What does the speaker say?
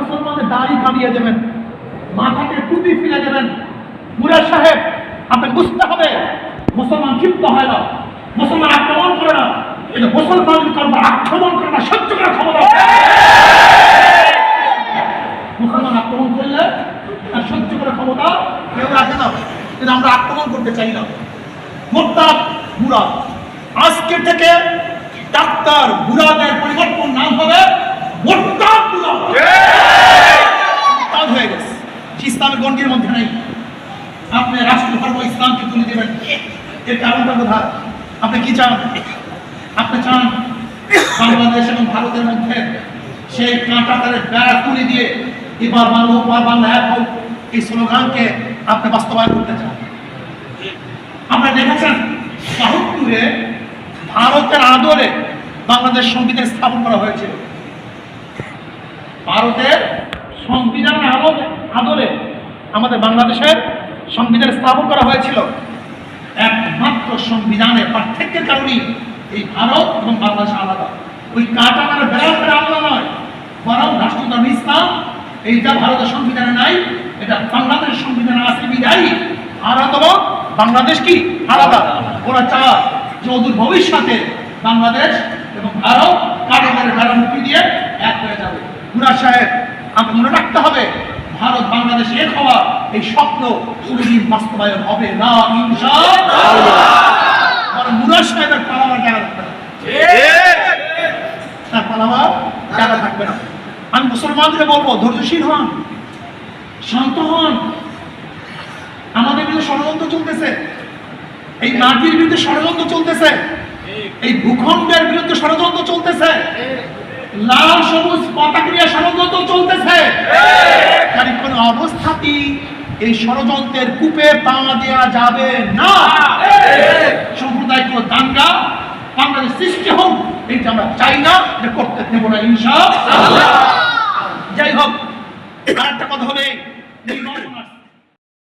মুসলমানদের দাড়ি কামিয়ে দেবেন, মাথাকে টুপি ফিরে দেবেন। মুরাদ সাহেব, আপনাকে বুঝতে হবে, মুসলমান ক্ষিপ্ত হয় না, মুসলমান আক্রমণ করে না। কিন্তু মুসলমান করবে, আক্রমণ করে না সহ্য করে ক্ষমতা মুসলমান আক্রমণ করলে তার সহ্য করে ক্ষমতা কেউ রাখে না। কিন্তু আমরা আক্রমণ করতে চাই না। মোত্তাব বুড়া আজকে থেকে ডাক্তার বুড়াদের পরিবর্তন নাম হবে মোত্তাব বুড়া কাজ হয়ে গেছে ইসলামের মধ্যে নেই। আপনি রাষ্ট্র ধর্ম, ইসলামকে তুলে দেবেন। এর কারণটা কোথায়? আপনি কি চান? আপনি চান বাংলাদেশ এবং ভারতের মধ্যে সেই কাঁটা তারে বেড়া তুলে দিয়ে এবার বাংলা ওপার বাংলা এক হোক, এই স্লোগানকে আপনি বাস্তবায়ন করতে চান। আপনারা দেখেছেন বাহাত্তরে ভারতের আদলে বাংলাদেশ সংবিধান স্থাপন করা হয়েছিল। ভারতের সংবিধানের আদলে আমাদের বাংলাদেশের সংবিধান স্থাপন করা হয়েছিল। একমাত্র সংবিধানের পার্থক্যের কারণেই এই ভারত এবং বাংলাদেশ আলাদা। ওই কাটা মানে বেড়া আলাদা নয়, বরং রাষ্ট্রধর্ম ইসলাম, এইটা ভারতের সংবিধানে নাই, এটা বাংলাদেশের সংবিধানে আছে বিধায়ী ভারত এবং বাংলাদেশ কি আলাদা? ওরা চায় যে অদূর ভবিষ্যতে বাংলাদেশ এবং ভারত কাটাতারের বেড়া মুক্তি দিয়ে এক হয়ে যাবে। মুরাদ সাহেব, আমাকে মনে রাখতে হবে ভারত বাংলাদেশ এক হওয়া এই স্বপ্ন কোনোদিন বাস্তবায়ন হবে না আমি মুসলমানদের বলব, ধৈর্যশীল হন, শান্ত হন। আমাদের বিরুদ্ধে ষড়যন্ত্র চলতেছে। এই মাটির বিরুদ্ধে ষড়যন্ত্র চলতেছে। এই ভূখণ্ডের বিরুদ্ধে ষড়যন্ত্র চলতেছে। লাল, সবুজ, পতাকা নিয়ে ষড়যন্ত্র চলতেছে। কোনো এই ষড়যন্ত্রের কূপে পা দেওয়া যাবে না। সম্প্রদায় কোনো দাঙ্গা, বাংলাদেশ সৃষ্টি হোক, এইটা আমরা চাই না, এটা করতে দেবো না ইনশাআল্লাহ। যাই হোক, আর একটা কথা হবে